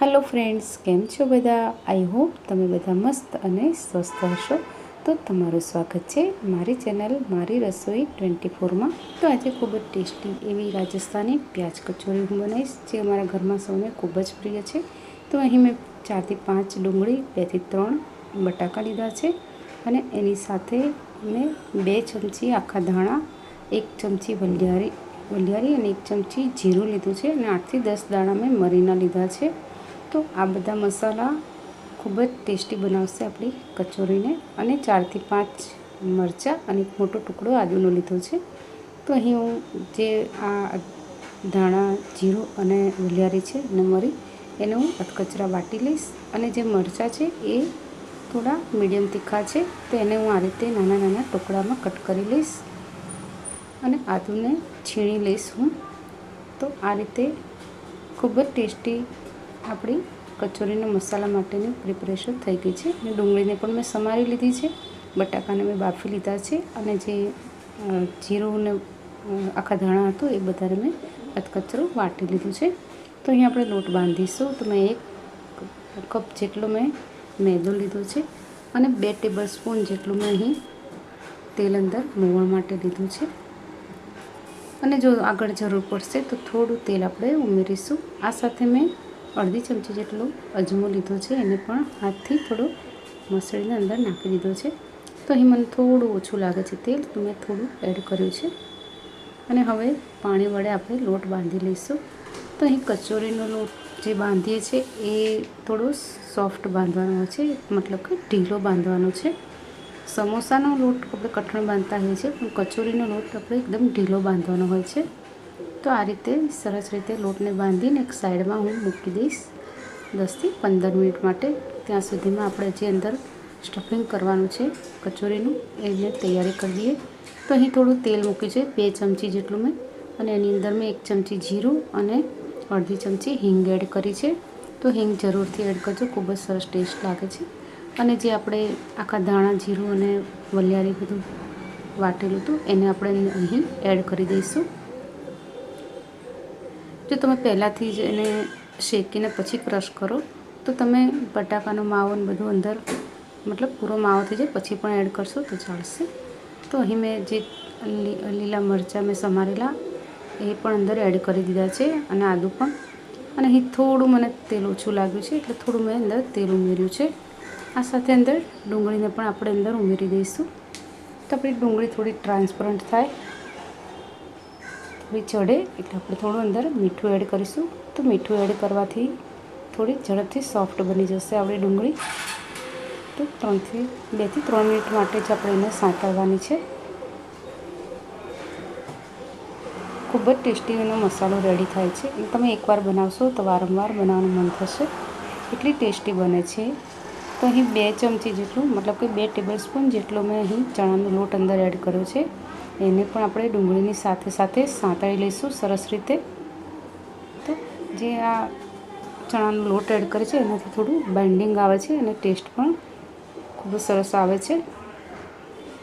Hello friends કેમ છો બધા? આઈ હોપ તમે બધા મસ્ત અને સ્વસ્થ હશો. તો તમારું સ્વાગત છે મારી ચેનલ મારી રસોઈ ટ્વેન્ટી ફોરમાં તો આજે ખૂબ જ ટેસ્ટી એવી રાજસ્થાની પ્યાજ કચોરી હું બનાવીશ, જે અમારા ઘરમાં સૌને ખૂબ જ પ્રિય છે. તો અહીં મેં ચારથી પાંચ ડુંગળી, બેથી ત્રણ બટાકા લીધા છે અને એની સાથે મેં બે ચમચી આખા ધાણા, એક ચમચી વલિયારી વલિયારી અને એક ચમચી જીરું લીધું છે અને આઠથી દસ દાણા મેં મરીના લીધા છે. તો આ બધા મસાલા ખૂબ જ ટેસ્ટી બનાવશે આપણી કચોરીને. અને ચારથી પાંચ મરચાં અને એક મોટો ટુકડો આદુનો લીધો છે. તો અહીં હું જે આ ધાણા, જીરું અને વલિયારી છે નમરી મરી, એને હું અટકચરા વાટી લઈશ. અને જે મરચાં છે એ થોડા મીડિયમ તીખા છે, તો એને હું આ રીતે નાના નાના ટુકડામાં કટ કરી લઈશ. અને આદુને છીણી લઈશ હું. તો આ રીતે ખૂબ જ ટેસ્ટી આપણી કચોરીના મસાલા માટેની પ્રિપરેશન થઈ ગઈ છે. અને ડુંગળીને પણ મેં સમારી લીધી છે. બટાકાને મેં બાફી લીધા છે અને જે જીરું ને આખા ધાણા હતું એ બધાને મેં અધકચરું વાટી લીધું છે. તો અહીં આપણે લોટ બાંધીશું. તો મેં એક કપ જેટલો મેં મેદો લીધો છે અને બે ટેબલ સ્પૂન જેટલું મેં અહીં તેલ અંદર મોવણ માટે લીધું છે. અને જો આગળ જરૂર પડશે તો થોડું તેલ આપણે ઉમેરીશું. આ સાથે મેં અડધી ચમચી જેટલો અજમો લીધો છે. એને પણ હાથથી થોડો મસળીને અંદર નાખી દીધો છે. તો અહીં મને થોડું ઓછું લાગે છે તેલ, તો મેં થોડું એડ કર્યું છે. અને હવે પાણી વડે આપણે લોટ બાંધી લઈશું. તો અહીં કચોરીનો લોટ જે બાંધીએ છીએ એ થોડો સોફ્ટ બાંધવાનો હોય છે, મતલબ કે ઢીલો બાંધવાનો છે. સમોસાનો લોટ આપણે કઠણ બાંધતા હોઈએ છીએ, પણ કચોરીનો લોટ આપણે એકદમ ઢીલો બાંધવાનો હોય છે. તો આ રીતે સરસ રીતે લોટને બાંધીને એક સાઈડમાં હું મૂકી દઈશ. દસથી પંદર મિનિટ માટે ત્યાં સુધીમાં આપણે જે અંદર સ્ટફિંગ કરવાનું છે, કચોરીનું એને તૈયારી કરી દઈએ. તો અહીં થોડું તેલ મૂક્યું છે, બે ચમચી જેટલું મેં. અને એની અંદર મેં એક ચમચી જીરું અને અડધી ચમચી હિંગ એડ કરી છે. તો હિંગ જરૂરથી એડ કરજો, ખૂબ જ સરસ ટેસ્ટ લાગે છે. અને જે આપણે આખા ધાણા, જીરું અને વલિયારી બધું વાટેલું હતું, એને આપણે અહીં એડ કરી દઈશું. જો તમે પહેલાંથી જ એને શેકીને પછી ક્રશ કરો, તો તમે બટાકાનો માવો ને બધું અંદર, મતલબ પૂરો માવો થઈ જાય, પછી પણ એડ કરશો તો ચાલશે. તો અહીં મેં જે લીલા મરચાં મેં સમારેલા, એ પણ અંદર એડ કરી દીધા છે અને આદું પણ. અને અહીં થોડું મને તેલ ઓછું લાગ્યું છે, એટલે થોડું મેં અંદર તેલ ઉમેર્યું છે. આ સાથે અંદર ડુંગળીને પણ આપણે અંદર ઉમેરી દઈશું. તો આપણી ડુંગળી થોડી ટ્રાન્સપરન્ટ થાય. થોડી ચડે એટલે આપણે થોડું અંદર મીઠું એડ કરીશું. તો મીઠું એડ કરવાથી થોડી ઝડપથી સોફ્ટ બની જશે આપણી ડુંગળી. તો ત્રણથી, બેથી ત્રણ મિનિટ માટે જ આપણે એને સાંકળવાની છે. ખૂબ જ ટેસ્ટી એનો મસાલો રેડી થાય છે. એ તમે એકવાર બનાવશો તો વારંવાર બનાવવાનું મન થશે. એટલી ટેસ્ટી બને છે. તો અહીં બે ચમચી જેટલું, મતલબ કે બે ટેબલ સ્પૂન જેટલો મેં અહીં ચણાનો લોટ અંદર એડ કર્યો છે. એને પણ આપણે ડુંગળીની સાથે સાથે સાંતળી લઈશું, સરસ રીતે. તો જે આ ચણાનો લોટ એડ કરે છે, એનાથી થોડું બાઇન્ડિંગ આવે છે અને ટેસ્ટ પણ ખૂબ જ સરસ આવે છે.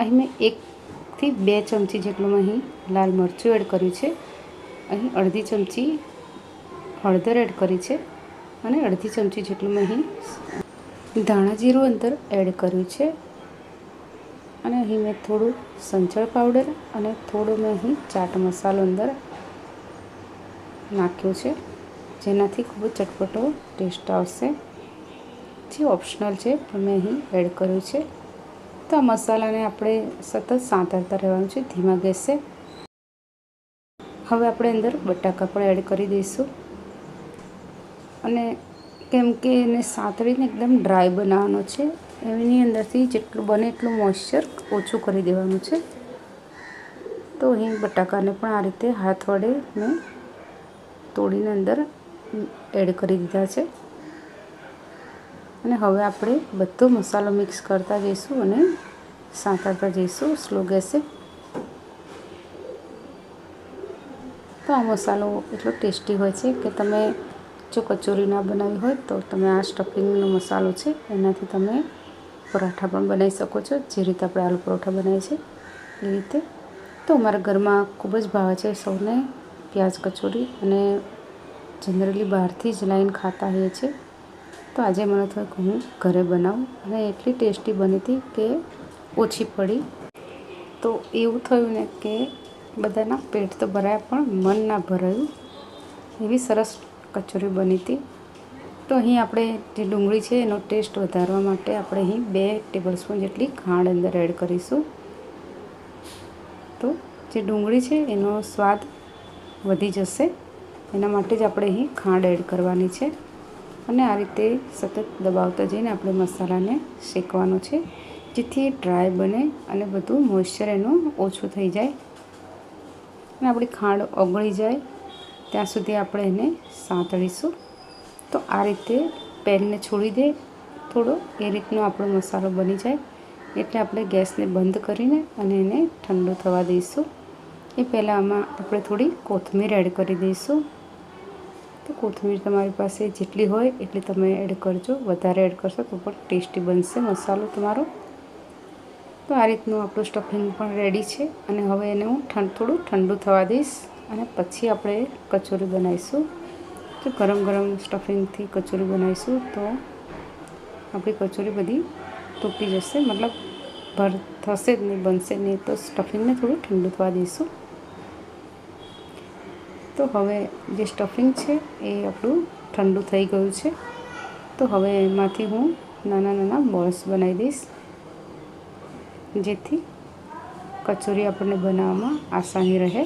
અહીં મેં એકથી બે ચમચી જેટલું અહીં લાલ મરચું એડ કર્યું છે. અહીં અડધી ચમચી હળદર એડ કરી છે અને અડધી ચમચી જેટલું અહીં ધાણા જીરું અંદર એડ કર્યું છે. અને અહીં મેં થોડું સંચળ પાવડર અને થોડો મેં અહીં ચાટ મસાલો અંદર નાખ્યો છે. જેનાથી ખૂબ જ ચટપટો ટેસ્ટ આવશે. જે ઓપ્શનલ છે, પણ મેં અહીં એડ કર્યું છે. તો આ મસાલાને આપણે સતત સાંતરતા રહેવાનું છે, ધીમા ગેસે. હવે આપણે અંદર બટાકા પણ એડ કરી દઈશું. અને કેમ કે એને સાંતળીને એકદમ ડ્રાય બનાવવાનો છે એની અંદરથી જેટલું બને એટલું મોઇશ્ચર ઓછું કરી દેવાનું છે. તો અહીં બટાકાને પણ આ રીતે હાથ વડે મેં તોડીને અંદર એડ કરી દીધા છે. અને હવે આપણે બધો મસાલો મિક્સ કરતા જઈશું અને સાંતળતા જઈશું સ્લો ગેસે. તો આ મસાલો એટલો ટેસ્ટી હોય છે કે તમે જો કચોરી ના બનાવી હોય તો તમે આ સ્ટફિંગનો મસાલો છે એનાથી તમે પરાઠા પણ બનાવી શકો છો. જે રીતે આપણે આલુ પરોઠા બનાવીએ છીએ, એ રીતે. તો અમારા ઘરમાં ખૂબ જ ભાવે છે સૌને પ્યાજ કચોરી અને જનરલી બહારથી જ લાઈન ખાતા હોઈએ છીએ. તો આજે મને થોડીક હું ઘરે બનાવું અને એટલી ટેસ્ટી બની હતી કે ઓછી પડી. તો એવું થયું ને કે બધાના પેટ તો ભરાયા પણ મન ના ભરાયું. એવી સરસ કચોરી બની હતી. તો અહીં આપણે જે ડુંગળી છે એનો ટેસ્ટ વધારવા માટે આપણે અહીં બે ટેબલ સ્પૂન જેટલી ખાંડ અંદર એડ કરીશું. તો જે ડુંગળી છે એનો સ્વાદ વધી જશે. એના માટે જ આપણે અહીં ખાંડ એડ કરવાની છે. અને આ રીતે સતત દબાવતા જઈને આપણે મસાલાને શેકવાનો છે, જેથી એ ડ્રાય બને અને બધું મોઇશ્ચર એનું ઓછું થઈ જાય. અને આપણી ખાંડ ઓગળી જાય, ત્યાં સુધી આપણે એને સાંતળીશું. તો આ રીતે પેનને છોડી દે. થોડો એ રીતનો આપણો મસાલો બની જાય. એટલે આપણે ગેસને બંધ કરીને અને એને ઠંડુ થવા દઈશું. એ પહેલાં આમાં આપણે થોડી કોથમીર એડ કરી દઈશું. તો કોથમીર તમારી પાસે જેટલી હોય એટલી તમે એડ કરજો. વધારે એડ કરશો તો પણ ટેસ્ટી બનશે મસાલો તમારો. તો આ રીતનું આપણું સ્ટફિંગ પણ રેડી છે. અને હવે એને હું ઠંડ થોડું ઠંડુ થવા દઈશ. અને પછી આપણે કચોરી બનાવીશું. તો ગરમ ગરમ સ્ટફિંગથી કચોરી બનાવીશું તો આપણી કચોરી બધી તૂટી જશે. મતલબ ભર થશે જ નહીં, બનશે નહીં તો સ્ટફિંગને થોડું ઠંડુ થવા દઈશું. તો હવે જે સ્ટફિંગ છે એ આપણું ઠંડુ થઈ ગયું છે. તો હવે એમાંથી હું નાના નાના બોલ્સ બનાવી દઈશ, જેથી કચોરી આપણને બનાવવામાં આસાની રહે.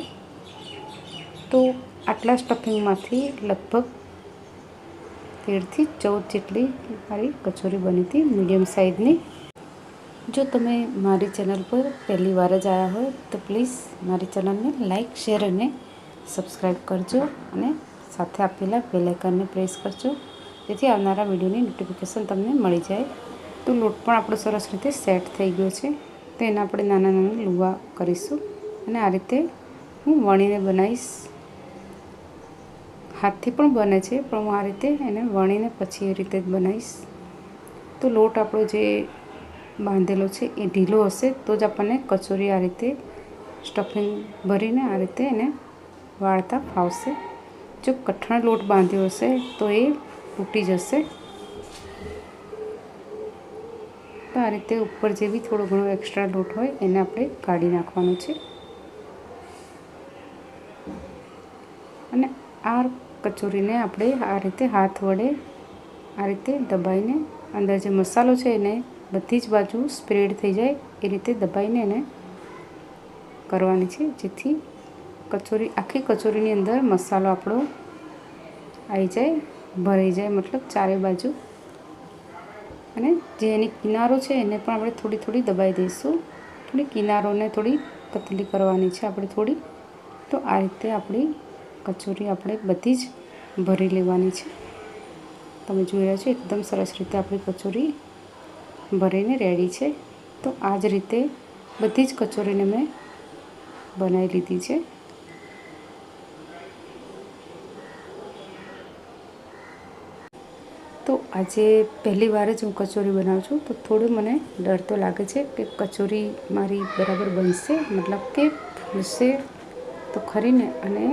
તો આટલા સ્ટફિંગમાંથી લગભગ તેરથી ચૌદ જેટલી મારી કચોરી બની હતી, મીડિયમ સાઇઝની. જો તમે મારી ચેનલ પર પહેલી વાર જ આવ્યા હોય, તો પ્લીઝ મારી ચેનલને લાઇક, શેર અને સબસ્ક્રાઈબ કરજો અને સાથે આપેલા બેલાઇકનને પ્રેસ કરજો, જેથી આવનારા વિડીયોની નોટિફિકેશન તમને મળી જાય. તો લોટ પણ આપણો સરસ રીતે સેટ થઈ ગયો છે. તો એના આપણે નાના નાના લુવા કરીશું અને આ રીતે હું વણીને બનાવીશ. હાથથી પણ બને છે, પણ હું આ રીતે એને વણીને પછી એ રીતે જ બનાવીશ. તો લોટ આપણો જે બાંધેલો છે એ ઢીલો હશે, તો જ આપણને કચોરી આ રીતે સ્ટફિંગ ભરીને આ રીતે એને વાળતા ફાવશે. જો કઠણ લોટ બાંધ્યો હશે, તો એ તૂટી જશે. તો આ રીતે ઉપર જે બી થોડો ઘણો એક્સ્ટ્રા લોટ હોય, એને આપણે કાઢી નાખવાનો છે. અને આ કચોરીને આપણે આ રીતે હાથ વડે આ રીતે દબાઈને અંદર જે મસાલો છે એને બધી જ બાજુ સ્પ્રેડ થઈ જાય એ રીતે દબાઈને એને કરવાની છે, જેથી કચોરી, આખી કચોરીની અંદર મસાલો આપણો આવી જાય, ભરાઈ જાય, મતલબ ચારે બાજુ. અને જે એની કિનારો છે એને પણ આપણે થોડી થોડી દબાઈ દઈશું. થોડી કિનારોને થોડી પતલી કરવાની છે આપણે થોડી. તો આ રીતે આપણી કચોરી આપણે બધી જ ભરી લેવાની છે. તમે જોઈ રહ્યા છો, એકદમ સરસ રીતે આપણી કચોરી ભરીને રેડી છે. તો આ જ રીતે બધી જ કચોરીને મેં બનાવી લીધી છે. તો આજે પહેલી વાર જ હું કચોરી બનાવું છું. તો થોડું મને ડર તો લાગે છે કે કચોરી મારી બરાબર બનશે, મતલબ કે ફૂલશે તો ખરીને અને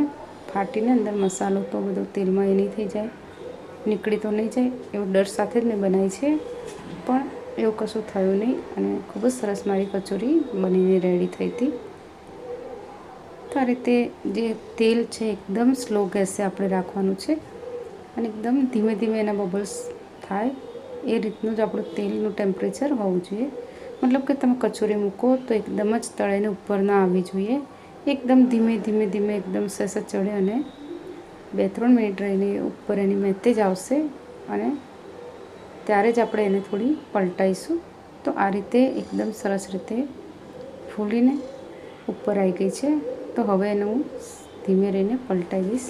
ફાટીને અંદર મસાલો તો બધો તેલમાં એ નહીં થઈ જાય. નીકળી તો નહીં જાય, એવો ડર સાથે જ મેં બનાવી છે. પણ એવું કશું થયું નહીં અને ખૂબ જ સરસ મારી કચોરી બનીને રેડી થઈ હતી. તો આ રીતે જે તેલ છે એકદમ સ્લો ગેસે આપણે રાખવાનું છે અને એકદમ ધીમે ધીમે એના બબલ્સ થાય. એ રીતનું જ આપણું તેલનું ટેમ્પરેચર હોવું જોઈએ. મતલબ કે તમે કચોરી મૂકો તો એકદમ જ તળાઈને ઉપર ના આવવી જોઈએ. એકદમ ધીમે ધીમે ધીમે એકદમ સહેજ ચડે અને બે ત્રણ મિનિટ રહીને ઉપર એની જ આવશે અને ત્યારે જ આપણે એને થોડી પલટાઈશું. તો આ રીતે એકદમ સરસ રીતે ફૂલીને ઉપર આવી ગઈ છે. તો હવે એને હું ધીમે રહીને પલટાઈ દઈશ.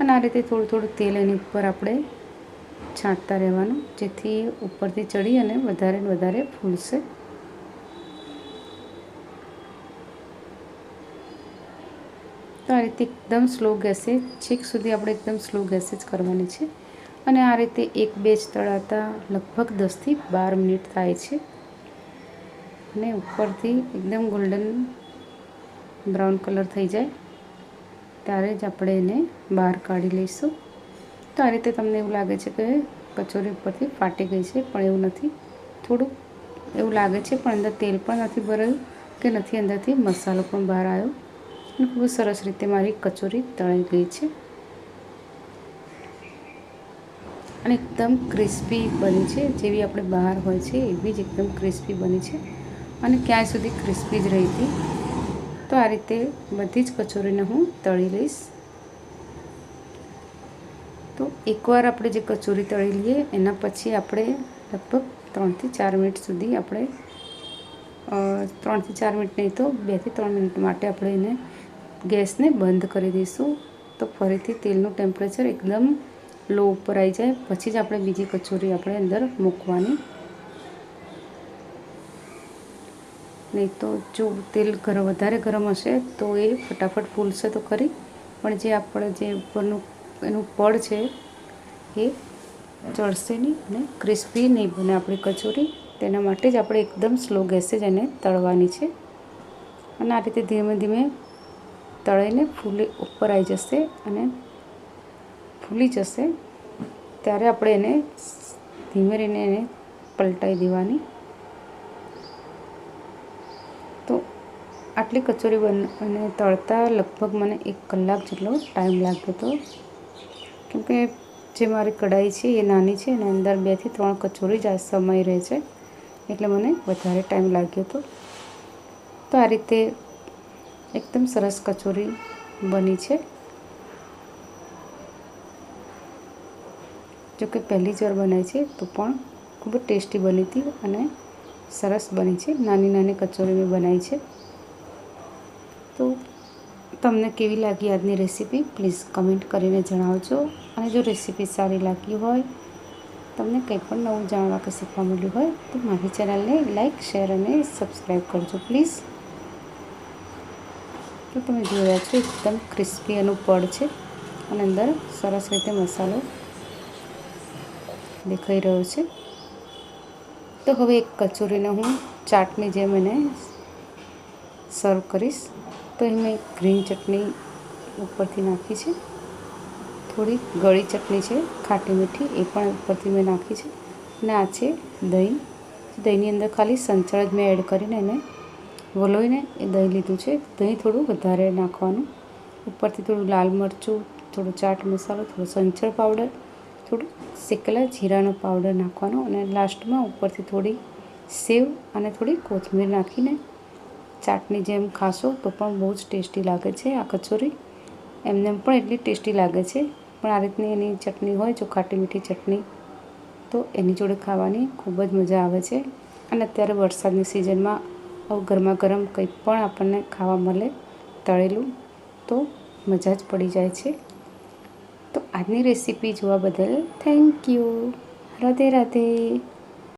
અને આ રીતે થોડું થોડું તેલ એની ઉપર આપણે છાંટતા રહેવાનું, જેથી ઉપરથી ચડી અને વધારે ને વધારે ફૂલશે. તો આ રીતે એકદમ સ્લો ગેસે છેક સુધી આપણે એકદમ સ્લો ગેસે જ કરવાની છે. અને આ રીતે એક બેચ તળાતા લગભગ દસથી બાર મિનિટ થાય છે. અને ઉપરથી એકદમ ગોલ્ડન બ્રાઉન કલર થઈ જાય. ત્યારે જ આપણે એને બહાર કાઢી લઈશું. તો આ રીતે તમને એવું લાગે છે કે કચોરી ઉપરથી ફાટી ગઈ છે, પણ એવું નથી. થોડુંક એવું લાગે છે, પણ અંદર તેલ પણ નથી ભરાયું કે નથી અંદરથી મસાલો પણ બહાર આવ્યો. ખૂબ સરસ રીતે મારી કચોરી તળાઈ ગઈ છે. અને એકદમ ક્રિસ્પી બની છે. જેવી આપણે બહાર હોય છે, એવી જ એકદમ ક્રિસ્પી બની છે. અને ક્યાંય સુધી ક્રિસ્પી જ રહી હતી. તો આ રીતે બધી જ કચોરીને હું તળી લઈશ. તો એકવાર આપણે જે કચોરી તળી લઈએ, એના પછી આપણે લગભગ ત્રણથી ચાર મિનિટ સુધી આપણે ત્રણથી ચાર મિનિટ નહીં તો બેથી ત્રણ મિનિટ માટે આપણે એને ગેસને બંધ કરી દઈશું. તો ફરીથી તેલનું ટેમ્પરેચર એકદમ લો ઉપર આવી જાય. પછી જ આપણે બીજી કચોરી આપણે અંદર મૂકવાની. નહીં તો જો તેલ ગરમ, વધારે ગરમ હશે તો એ ફટાફટ ફૂલશે તો ખરી. પણ જે આપણે જે ઉપરનું, એનું પડ છે, એ ચડશે નહીં અને ક્રિસ્પી નહીં બને આપણી કચોરી. તેના માટે જ આપણે એકદમ સ્લો ગેસે જ એને તળવાની છે. અને આ રીતે ધીમે ધીમે તળીને ફૂલી ઉપર આવી જશે અને ફૂલી જશે, ત્યારે આપણે એને ધીમે રહીને એને પલટાઈ દેવાની. તો આટલી કચોરી બન તળતા લગભગ મને એક કલાક જેટલો ટાઈમ લાગ્યો હતો કેમકે જે મારી કઢાઈ છે એ નાની છે અને અંદર બેથી ત્રણ કચોરી જ સમય રહે છે, એટલે મને વધારે ટાઈમ લાગ્યો હતો તો આ રીતે એકદમ સરસ કચોરી બની છે. જો કે પહેલી જ વાર બનાવી છે, તો પણ ખૂબ જ ટેસ્ટી બની હતી અને સરસ બની છે. નાની નાની કચોરી મેં બનાવી છે. તો તમને કેવી લાગી આજની રેસીપી? પ્લીઝ કમેન્ટ કરીને જણાવજો. અને જો રેસીપી સારી લાગી હોય, તમને કંઈ પણ નવું જાણવા કે શીખવા મળ્યું હોય, તો મારી ચેનલને લાઇક શેર અને સબસ્ક્રાઈબ કરજો, પ્લીઝ. તો તમે જોયા છો, એકદમ ક્રિસ્પી એનું પડ છે. અને અંદર સરસ રીતે મસાલો દેખાઈ રહ્યો છે. તો હવે એક કચોરીને હું ચાટની જેમ એને સર્વ કરીશ. તો એ મેં ગ્રીન ચટણી ઉપરથી નાખી છે. થોડી ગળી ચટણી છે, ખાટી મીઠી, એ પણ ઉપરથી મેં નાખી છે. અને આ છે દહીં. દહીંની અંદર ખાલી સંચળ જ મેં એડ કરીને એને વલોઈને એ દહીં લીધું છે. દહીં થોડું વધારે નાખવાનું. ઉપરથી થોડું લાલ મરચું, થોડો ચાટ મસાલો, થોડો સંચળ પાવડર, થોડું શેકેલા જીરાનો પાવડર નાખવાનો અને લાસ્ટમાં ઉપરથી થોડી સેવ અને થોડી કોથમીર નાખીને ચાટની જેમ ખાશો તો પણ બહુ જ ટેસ્ટી લાગે છે આ કચોરી. એમને પણ એટલી ટેસ્ટી લાગે છે. પણ આ રીતની એની ચટણી હોય, જો ખાટી મીઠી ચટણી, તો એની જોડે ખાવાની ખૂબ જ મજા આવે છે. અને અત્યારે વરસાદની સિઝનમાં ગરમા ગરમ કંઈ પણ આપણને ખાવા મળે, તળેલું, તો મજા જ પડી જાય છે. તો આજની રેસીપી જોવા બદલ થેન્ક યુ રાધે રાધે.